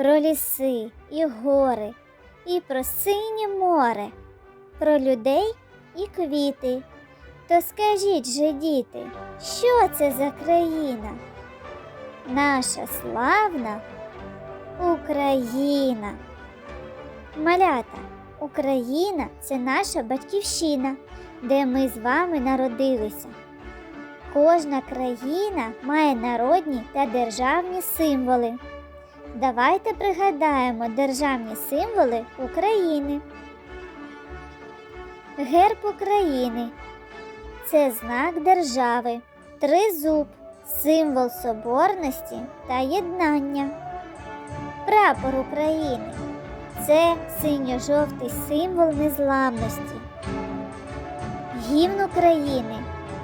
про ліси і гори, і про синє море, про людей і квіти. То скажіть же, діти, що це за країна? Наша славна Україна. Малята, Україна це наша батьківщина, де ми з вами народилися. Кожна країна має народні та державні символи. Давайте пригадаємо державні символи України. Герб України це знак держави, тризуб, символ соборності та єднання. Прапор України це синьо-жовтий символ незламності. Гімн України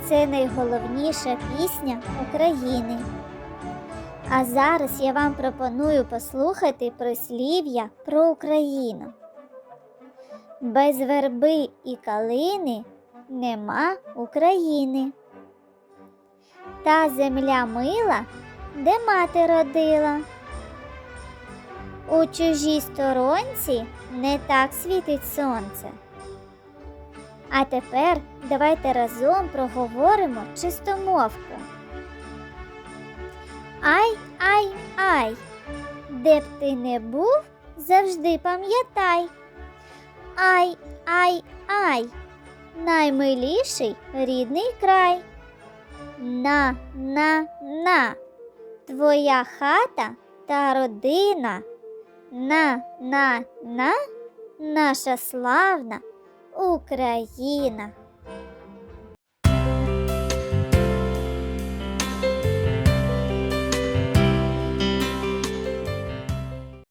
це найголовніша пісня України. А зараз я вам пропоную послухати прислів'я про Україну. Без верби і калини нема України. Та земля мила, де мати родила. У чужій сторонці не так світить сонце. А тепер давайте разом проговоримо чистомовку. Ай, ай, ай, де б ти не був, завжди пам'ятай. Ай, ай, ай, наймиліший рідний край. На, на, на, твоя хата та родина. На, на, на, наша славна Україна.